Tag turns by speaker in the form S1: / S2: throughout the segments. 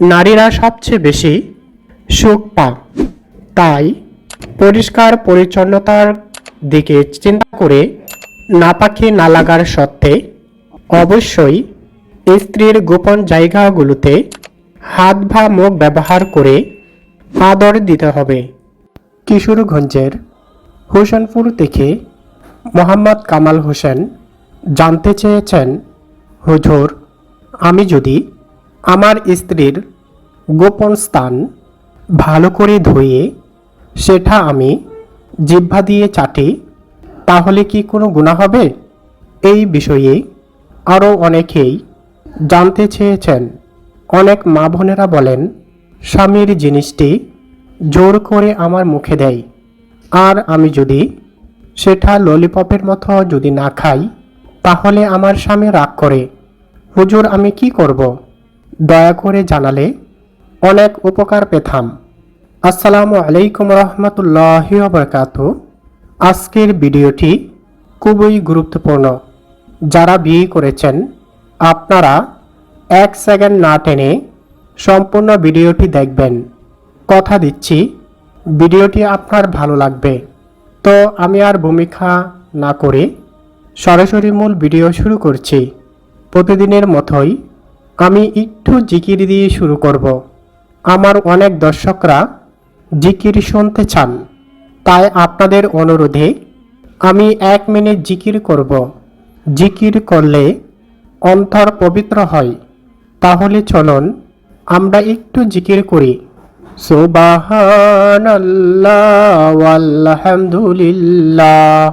S1: নারীরা সবচেয়ে বেশি সুখ পান তাই পরিষ্কার পরিচ্ছন্নতার দিকে চিন্তা করে নাপাকি না লাগার সত্ত্বে অবশ্যই স্ত্রীর গোপন জায়গাগুলোতে হাত বা মুখ ব্যবহার করে আদর দিতে হবে। কিশোরগঞ্জের হোসেনপুর থেকে মোহাম্মদ কামাল হোসেন জানতে চেয়েছেন, হুজুর, আমি যদি আমার স্ত্রীর গোপন স্থান ভালো করে ধুয়ে সেটা আমি জিহ্বা দিয়ে চাটি, তাহলে কি কোনো গুণা হবে? এই বিষয়ে আরও অনেকেই জানতে চেয়েছেন। অনেক মা বোনেরা বলেন, স্বামীর জিনিসটি জোর করে আমার মুখে দেয়। আর আমি যদি সেটা ললিপপের মতো যদি না খাই, তাহলে আমার স্বামী রাগ করে, হুজুর, আমি কি করব? দয়া করে জানালে অনেক উপকার পেতাম। আসসালামু আলাইকুম রহমতুল্লাহ বরকাত আজকের ভিডিওটি খুবই গুরুত্বপূর্ণ। যারা বিয়ে করেছেন, আপনারা এক সেকেন্ড না টেনে সম্পূর্ণ ভিডিওটি দেখবেন। কথা দিচ্ছি, ভিডিওটি আপনার ভালো লাগবে। তো আমি আর ভূমিকা না করে সরাসরি মূল ভিডিও শুরু করছি। প্রতিদিনের মতোই আমি একটু জিকির দিয়ে শুরু করব। আমার অনেক দর্শকরা জিকির শুনতে চান, তাই আপনাদের অনুরোধে আমি এক মিনিট জিকির করব। জিকির করলে অন্তর পবিত্র হয়। তাহলে চলুন, আমরা একটু জিকির করি। সুবাহানাল্লাহ আলহামদুলিল্লাহ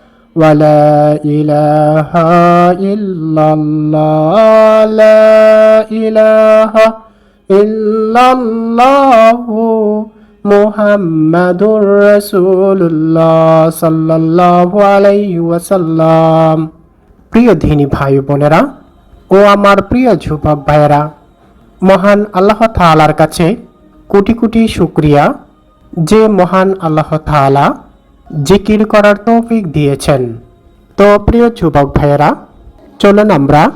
S1: ولا إله إلا الله لا إله إلا الله محمد رسول الله صلى الله عليه وسلم প্রিয় ধিনী ভাই বোনেরা ও আমার প্রিয় যুবক ভাইয়েরা মহান আল্লাহ তাআলার কাছে কোটি কোটি শুক্রিয়া যে মহান আল্লাহ তাআলা জিকির করার তৌফিক দিয়েছেন। তো প্রিয় যুবক ভাইয়েরা, চলুন আমরা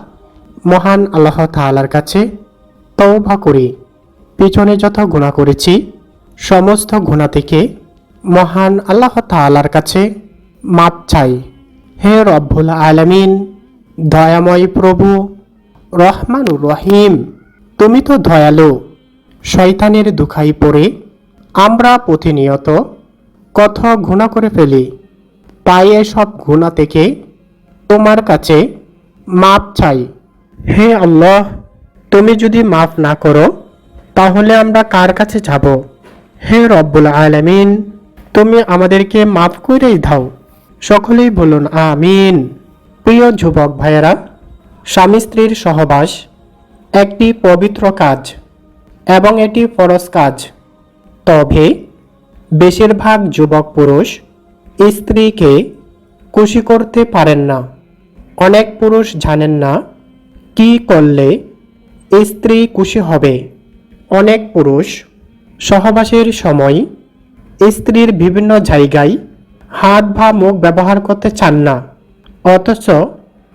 S1: মহান আল্লাহ তাআলার কাছে তৌবা করি। পিছনে যত গুণা করেছি, সমস্ত গুণা থেকে মহান আল্লাহ তাআলার কাছে মাপ চাই। হে রব্বুল আলামিন, দয়াময় প্রভু, রহমানুর রহিম, তুমি তো দয়ালু, শয়তানের দুখাই পড়ে আমরা প্রতিনিয়ত কত গুণা করে ফেলি। তাই এসব গুণা থেকে তোমার কাছে মাপ চাই। হে আল্লাহ, তুমি যদি মাফ না করো, তাহলে আমরা কার কাছে যাব? হে রব্বুল আলামিন, তুমি আমাদেরকে মাফ করেই দাও। সকলেই বলুন, আমিন। প্রিয় যুবক ভাইয়েরা, স্বামী স্ত্রীর সহবাস একটি পবিত্র কাজ এবং এটি ফরজ কাজ। তবে বেশিরভাগ যুবক পুরুষ স্ত্রীকে খুশি করতে পারেন না। অনেক পুরুষ জানেন না কি করলে স্ত্রী খুশি হবে। অনেক পুরুষ সহবাসের সময় স্ত্রীর বিভিন্ন জায়গায় হাত বা মুখ ব্যবহার করতে চান না। অথচ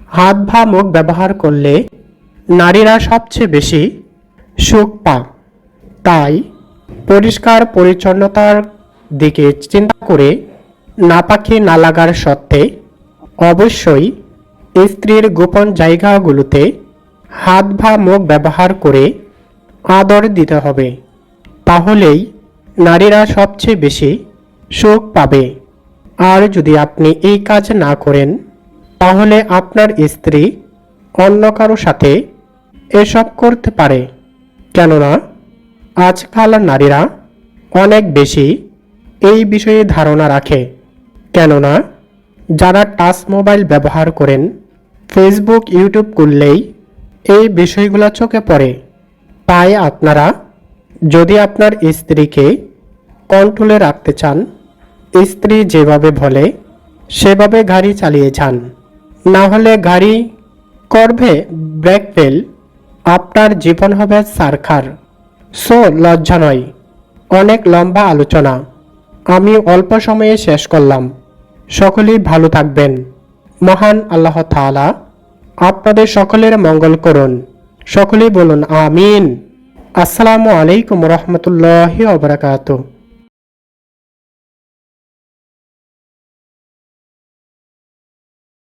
S1: হাত বা মুখ ব্যবহার করলে নারীরা সবচেয়ে বেশি সুখ পান তাই পরিষ্কার পরিচ্ছন্নতার দিকে চিন্তা করে নাপাকি না লাগার সত্ত্বে অবশ্যই স্ত্রীর গোপন জায়গাগুলোতে হাত বা মুখ ব্যবহার করে আদর দিতে হবে। তাহলেই নারীরা সবচেয়ে বেশি সুখ পাবে। আর যদি আপনি এই কাজ না করেন, তাহলে আপনার স্ত্রী অন্য কারও সাথে এসব করতে পারে। কেননা, আজকাল নারীরা অনেক বেশি এই বিষয়ে ধারণা রাখে। কেননা, যারা টাচ মোবাইল ব্যবহার করেন, ফেসবুক, ইউটিউব করলেই এই বিষয়গুলো চোখে পড়ে। তাই আপনারা, যদি আপনার স্ত্রীকে কন্ট্রোলে রাখতে চান, স্ত্রী যেভাবে বলে, সেভাবে গাড়ি চালিয়ে যান। না হলে গাড়ি করবে ব্রেক ফেল আপনার জীবন হবে সারখার। সো, লজ্জা নয়। অনেক লম্বা আলোচনা। আমি অল্প সময়ে শেষ করলাম। সকলেই ভালো থাকবেন। মহান আল্লাহ তালা আপনাদের সকলের মঙ্গল করুন। সকলেই বলুন, আমিন। আসসালামু আলাইকুম রহমতুল্লাহ ওবরাকাতুহ